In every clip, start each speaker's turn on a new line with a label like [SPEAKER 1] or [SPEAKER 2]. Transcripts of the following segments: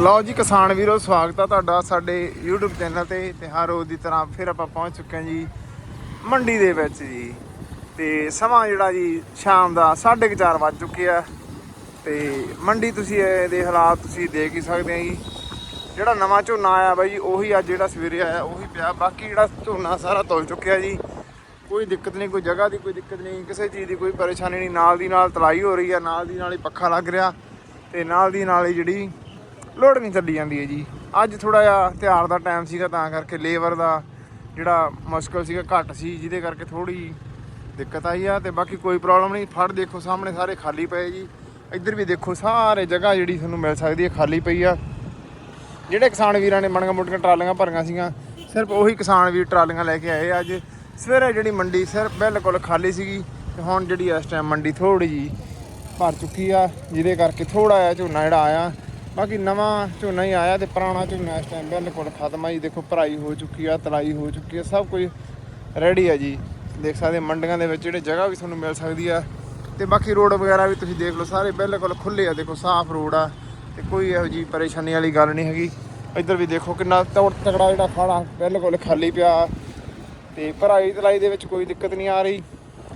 [SPEAKER 1] ਲਓ ਜੀ, ਕਿਸਾਨ ਵੀਰੋ, ਸਵਾਗਤ ਆ ਤੁਹਾਡਾ ਸਾਡੇ YouTube ਚੈਨਲ ਤੇ ਤੇ ਹਰ ਰੋਜ਼ ਦੀ ਤਰ੍ਹਾਂ ਫਿਰ ਆਪਾਂ ਪਹੁੰਚ ਚੁੱਕੇ ਹਾਂ ਜੀ ਮੰਡੀ ਦੇ ਵਿੱਚ ਜੀ। ਤੇ ਸਮਾਂ ਜਿਹੜਾ ਜੀ ਸ਼ਾਮ ਦਾ 4:30 ਵੱਜ ਚੁੱਕੇ ਆ। ਤੇ ਮੰਡੀ ਤੁਸੀਂ ਇਹਦੇ ਹਾਲਾਤ ਤੁਸੀਂ ਦੇਖ ਹੀ ਸਕਦੇ ਆ ਜੀ। ਜਿਹੜਾ ਨਵਾਂ ਝੋਨਾ ਆਇਆ ਬਾਈ ਜੀ ਉਹੀ ਅੱਜ ਜਿਹੜਾ ਸਵੇਰੇ ਆਇਆ, ਉਹੀ ਪਿਆ। ਬਾਕੀ ਜਿਹੜਾ ਝੋਨਾ ਸਾਰਾ ਤੁਲ ਚੁੱਕਿਆ ਜੀ। ਕੋਈ ਦਿੱਕਤ ਨਹੀਂ, ਕੋਈ ਜਗ੍ਹਾ ਦੀ ਕੋਈ ਦਿੱਕਤ ਨਹੀਂ, ਕਿਸੇ ਚੀਜ਼ ਦੀ ਕੋਈ ਪਰੇਸ਼ਾਨੀ ਨਹੀਂ। ਨਾਲ ਦੀ ਨਾਲ ਤਲਾਈ ਹੋ ਰਹੀ ਆ, ਨਾਲ ਦੀ ਨਾਲ ਹੀ ਪੱਖਾ ਲੱਗ ਰਿਹਾ। ਤੇ ਨਾਲ ਦੀ ਨਾਲ ਹੀ ਜਿਹੜੀ ਲੋਡ ਨਹੀਂ ਚੱਲੀ ਜਾਂਦੀ ਹੈ ਜੀ। ਅੱਜ ਥੋੜਾ ਜਿਹਾ ਤਿਉਹਾਰ ਦਾ ਟਾਈਮ ਸੀਗਾ, ਤਾਂ ਕਰਕੇ ਲੇਬਰ ਦਾ ਜਿਹੜਾ ਮੁਸ਼ਕਲ ਸੀਗਾ, ਘੱਟ ਸੀ, ਜਿਹਦੇ ਕਰਕੇ ਥੋੜੀ ਦਿੱਕਤ ਆਈ ਆ। ਤੇ ਬਾਕੀ ਕੋਈ ਪ੍ਰੋਬਲਮ ਨਹੀਂ। ਫੜ ਦੇਖੋ, ਸਾਹਮਣੇ ਸਾਰੇ ਖਾਲੀ ਪਏ ਜੀ। ਇੱਧਰ ਵੀ ਦੇਖੋ, ਸਾਰੇ ਜਗ੍ਹਾ ਜਿਹੜੀ ਤੁਹਾਨੂੰ ਮਿਲ ਸਕਦੀ ਹੈ, ਖਾਲੀ ਪਈ ਆ। ਜਿਹੜੇ ਕਿਸਾਨ ਵੀਰਾਂ ਨੇ ਮਣੀਆਂ ਮੋਟੀਆਂ ਟਰਾਲੀਆਂ ਭਰੀਆਂ ਸੀਗੀਆਂ, ਸਿਰਫ ਉਹੀ ਕਿਸਾਨ ਵੀਰ ਟਰਾਲੀਆਂ ਲੈ ਕੇ ਆਏ ਅੱਜ। ਸਵੇਰੇ ਜਿਹੜੀ ਮੰਡੀ ਸਿਰਫ ਬਿਲਕੁਲ ਖਾਲੀ ਸੀਗੀ, ਤੇ ਹੁਣ ਜਿਹੜੀ ਇਸ ਟਾਈਮ ਮੰਡੀ ਥੋੜੀ ਜੀ ਭਰ ਚੁੱਕੀ ਆ, ਜਿਹਦੇ ਕਰਕੇ ਥੋੜਾ ਜਿਹਾ ਝੋਨਾ ਜਿਹੜਾ ਆਇਆ। ਬਾਕੀ ਨਵਾਂ ਝੋਨਾ ਹੀ ਆਇਆ ਤੇ ਪੁਰਾਣਾ ਝੋਨਾ ਇਸ ਟਾਈਮ ਬਿਲਕੁਲ ਖਤਮ ਆ ਜੀ। ਦੇਖੋ ਭਰਾਈ ਹੋ ਚੁੱਕੀ ਆ, ਤਲਾਈ ਹੋ ਚੁੱਕੀ ਆ, ਸਭ ਕੁਝ ਰੈਡੀ ਆ ਜੀ। ਦੇਖ ਸਕਦੇ ਮੰਡੀਆਂ ਦੇ ਵਿੱਚ ਜਿਹੜੇ ਜਗ੍ਹਾ ਵੀ ਤੁਹਾਨੂੰ ਮਿਲ ਸਕਦੀ ਆ। ਤੇ ਬਾਕੀ ਰੋਡ ਵਗੈਰਾ ਵੀ ਤੁਸੀਂ ਦੇਖ ਲਓ, ਸਾਰੇ ਬਿਲਕੁਲ ਖੁੱਲੇ ਆ। ਦੇਖੋ ਸਾਫ਼ ਰੋਡ ਆ ਤੇ ਕੋਈ ਇਹੋ ਜੀ ਪਰੇਸ਼ਾਨੀ ਵਾਲੀ ਗੱਲ ਨਹੀਂ ਹੈਗੀ। ਇੱਧਰ ਵੀ ਦੇਖੋ ਕਿੰਨਾ ਤੌੜ ਤਕੜਾ ਜਿਹੜਾ ਫਾੜਾ ਬਿਲਕੁਲ ਖਾਲੀ ਪਿਆ ਤੇ ਭਰਾਈ ਤਲਾਈ ਦੇ ਵਿੱਚ ਕੋਈ ਦਿੱਕਤ ਨਹੀਂ ਆ ਰਹੀ।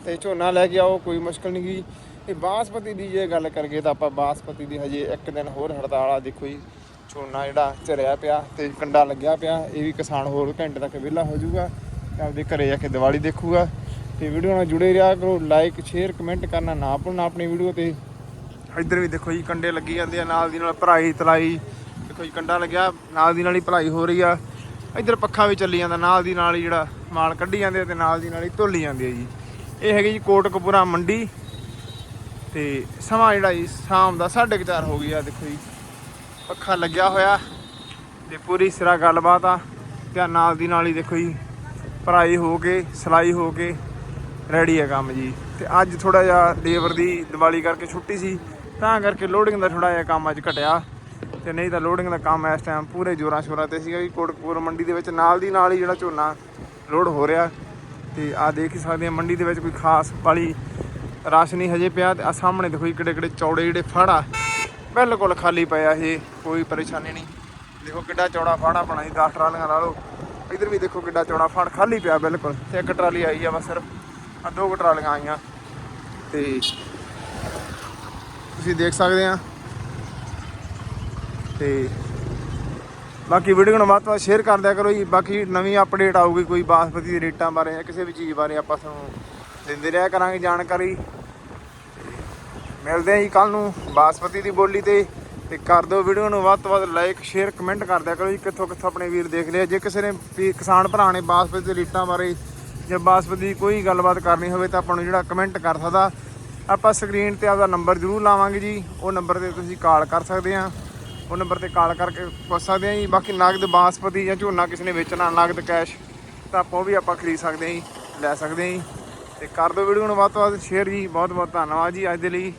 [SPEAKER 1] ਤੇ ਝੋਨਾ ਲੈ ਕੇ ਆਓ, ਕੋਈ ਮੁਸ਼ਕਲ ਨਹੀਂ ਗਈ ਤੇ ਬਾਸਪਤੀ ਦੀ ਜੇ ਗੱਲ ਕਰਗੇ ਤਾਂ ਆਪਾਂ ਬਾਸਪਤੀ ਦੀ ਹਜੇ ਇੱਕ ਦਿਨ ਹੋਰ ਹੜਤਾਲ ਆ, ਦੇਖੋ ਜੀ, ਝੋਨਾ ਜਿਹੜਾ ਝਰਿਆ ਪਿਆ ਤੇ ਕੰਡਾ ਲੱਗਿਆ ਪਿਆ, ਇਹ ਵੀ ਕਿਸਾਨ ਹੋਰ ਘੰਟੇ ਤੱਕ ਵਿਹਲਾ ਹੋ ਜਾਊਗਾ ਆਪਦੇ ਘਰੇ ਜਾ ਕੇ ਦੀਵਾਲੀ ਦੇਖੂਗਾ। ਤੇ ਵੀਡੀਓ ਨਾਲ ਜੁੜੇ ਰਿਹਾ ਕਰੋ ਲਾਈਕ ਸ਼ੇਅਰ ਕਮੈਂਟ ਕਰਨਾ ਨਾ ਭੁੱਲਣਾ ਆਪਣੀ ਵੀਡੀਓ ਤੇ। ਇੱਧਰ ਵੀ ਦੇਖੋ ਜੀ, ਕੰਡੇ ਲੱਗੀ ਜਾਂਦੇ ਆ, ਨਾਲ ਦੀ ਨਾਲ ਭਰਾਈ ਤਲਾਈ। ਦੇਖੋ ਜੀ, ਕੰਡਾ ਲੱਗਿਆ, ਨਾਲ ਦੀ ਨਾਲ ਹੀ ਭਲਾਈ ਹੋ ਰਹੀ ਆ। ਇੱਧਰ ਪੱਖਾ ਵੀ ਚੱਲੀ ਜਾਂਦਾ, ਨਾਲ ਦੀ ਨਾਲ ਹੀ ਜਿਹੜਾ ਮਾਲ ਕੱਢੀ ਜਾਂਦੇ ਆ ਤੇ ਨਾਲ ਦੀ ਨਾਲ ਹੀ ਧੁੱਲੀ ਜਾਂਦੀ ਆ ਜੀ। ਇਹ ਹੈਗੀ ਜੀ ਕੋਟਕਪੂਰਾ ਮੰਡੀ। ਤੇ ਸਮਾਂ ਜਿਹੜਾ ਜੀ, ਸ਼ਾਮ ਦਾ 4:30 ਹੋ ਗਈ ਆ, ਦੇਖੋ ਜੀ। ਪੱਖਾ ਲੱਗਿਆ ਹੋਇਆ ਤੇ ਪੂਰੀ ਸਿਰਾ ਗੱਲਬਾਤ ਆ। ਤੇ ਨਾਲ ਦੀ ਨਾਲ ਹੀ ਦੇਖੋ ਜੀ ਭਰਾਈ ਹੋ ਕੇ, ਸਲਾਈ ਹੋ ਕੇ ਰੈਡੀ ਹੈ ਕੰਮ ਜੀ। ਤੇ ਅੱਜ ਥੋੜਾ ਜਿਹਾ ਲੇਬਰ ਦੀ ਦੀਵਾਲੀ ਕਰਕੇ ਛੁੱਟੀ ਸੀ, ਤਾਂ ਕਰਕੇ ਲੋਡਿੰਗ ਦਾ ਥੋੜਾ ਜਿਹਾ ਕੰਮ ਅੱਜ ਘਟਿਆ। ਤੇ ਨਹੀਂ ਤਾਂ ਲੋਡਿੰਗ ਦਾ ਕੰਮ ਇਸ ਟਾਈਮ ਪੂਰੇ ਜੋਰਾਂ ਸ਼ੋਰਾਂ ਤੇ ਸੀਗਾ ਵੀ ਕੋਟਕਪੂਰ ਮੰਡੀ ਦੇ ਵਿੱਚ ਨਾਲ ਦੀ ਨਾਲ ਹੀ ਜਿਹੜਾ ਝੋਨਾ ਲੋਡ ਹੋ ਰਿਹਾ। ਤੇ ਆ ਦੇਖ ਹੀ ਸਕਦੇ ਆ, ਮੰਡੀ ਦੇ ਵਿੱਚ ਕੋਈ ਖਾਸ ਵਾਲੀ ਰਸ਼ ਨਹੀਂ ਹਜੇ ਪਿਆ ਤੇ ਆ ਸਾਹਮਣੇ ਦੇਖੋ ਜੀ ਕਿੱਡੇ ਕਿਹੜੇ ਚੌੜੇ ਜਿਹੜੇ ਫੜ ਆ। ਬਿਲਕੁਲ ਖਾਲੀ ਪਿਆ ਇਹ, ਕੋਈ ਪਰੇਸ਼ਾਨੀ ਨਹੀਂ। ਦੇਖੋ ਕਿੱਡਾ ਚੌੜਾ ਫੜ ਆਪਣਾ ਜੀ 10 ਟਰਾਲੀਆਂ ਲਾ ਲਓ। ਇਧਰ ਵੀ ਦੇਖੋ ਕਿੱਡਾ ਚੌੜਾ ਫੜ, ਖਾਲੀ ਪਿਆ ਬਿਲਕੁਲ। ਤੇ ਇੱਕ ਟਰਾਲੀ ਆਈ ਆ ਬਸ ਸਿਰਫ, ਆ ਦੋ ਕੁ ਟਰਾਲੀਆਂ ਆਈਆਂ। ਤੇ ਤੁਸੀਂ ਦੇਖ ਸਕਦੇ ਆ। ਤੇ ਬਾਕੀ ਵੀਡੀਓ ਨੂੰ ਵੱਧ ਤੋਂ ਵੱਧ ਸ਼ੇਅਰ ਕਰ ਦਿਆ ਕਰੋ ਜੀ। ਬਾਕੀ ਨਵੀਂ ਅਪਡੇਟ ਆਊਗੀ, ਕੋਈ ਬਾਸਪਤੀ ਦੇ ਰੇਟਾਂ ਬਾਰੇ ਜਾਂ ਕਿਸੇ ਵੀ ਚੀਜ਼ ਬਾਰੇ ਆਪਾਂ ਤੁਹਾਨੂੰ ਦਿੰਦੇ ਰਿਹਾ ਕਰਾਂਗੇ ਜਾਣਕਾਰੀ। ਮਿਲਦੇ ਆਂ ਜੀ ਕੱਲ ਨੂੰ ਬਾਸਪਤੀ ਦੀ ਬੋਲੀ ਤੇ। ਤੇ ਕਰ ਦਿਓ ਵੀਡੀਓ ਨੂੰ ਵੱਧ ਤੋਂ ਵੱਧ ਲਾਈਕ ਸ਼ੇਅਰ ਕਮੈਂਟ ਕਰ ਦਿਆ ਕਰੋ ਜੀ। ਕਿੱਥੋਂ ਕਿੱਥੋਂ ਆਪਣੇ ਵੀਰ ਦੇਖ ਲਿਆ। ਜੇ ਕਿਸੇ ਨੇ ਵੀ ਕਿਸਾਨ ਭਰਾ ਨੇ ਬਾਸਪਤੀ ਦੇ ਰੇਟਾਂ ਬਾਰੇ ਜਾਂ ਬਾਸਪਤੀ ਦੀ ਕੋਈ ਗੱਲਬਾਤ ਕਰਨੀ ਹੋਵੇ ਤਾਂ ਆਪਾਂ ਨੂੰ ਜਿਹੜਾ ਕਮੈਂਟ ਕਰ ਸਕਦਾ। ਆਪਾਂ ਸਕਰੀਨ ਤੇ ਆਪਦਾ ਨੰਬਰ ਜ਼ਰੂਰ ਲਾਵਾਂਗੇ ਜੀ। ਉਹ ਨੰਬਰ ਤੇ ਤੁਸੀਂ ਕਾਲ ਕਰ ਸਕਦੇ ਆ ਉਹ ਨੰਬਰ ਤੇ ਕਾਲ ਕਰਕੇ ਪੁੱਛ ਸਕਦੇ ਆ ਜੀ। ਬਾਕੀ ਨਗਦ ਬਾਸਪਤੀ ਜਾਂ ਝੋਨਾ ਕਿਸੇ ਨੇ ਵੇਚਣਾ, ਨਗਦ ਕੈਸ਼ ਤਾਂ ਆਪਾਂ ਉਹ ਵੀ ਆਪਾਂ ਖਰੀਦ ਸਕਦੇ ਆ ਜੀ। ਲੈ ਸਕਦੇ ਆ ਜੀ। ਤੇ ਕਰ ਦਿਓ ਵੀਡੀਓ ਨੂੰ ਵੱਧ ਤੋਂ ਵੱਧ ਸ਼ੇਅਰ ਜੀ ਬਹੁਤ ਬਹੁਤ ਧੰਨਵਾਦ ਜੀ ਅੱਜ ਦੇ ਲਈ।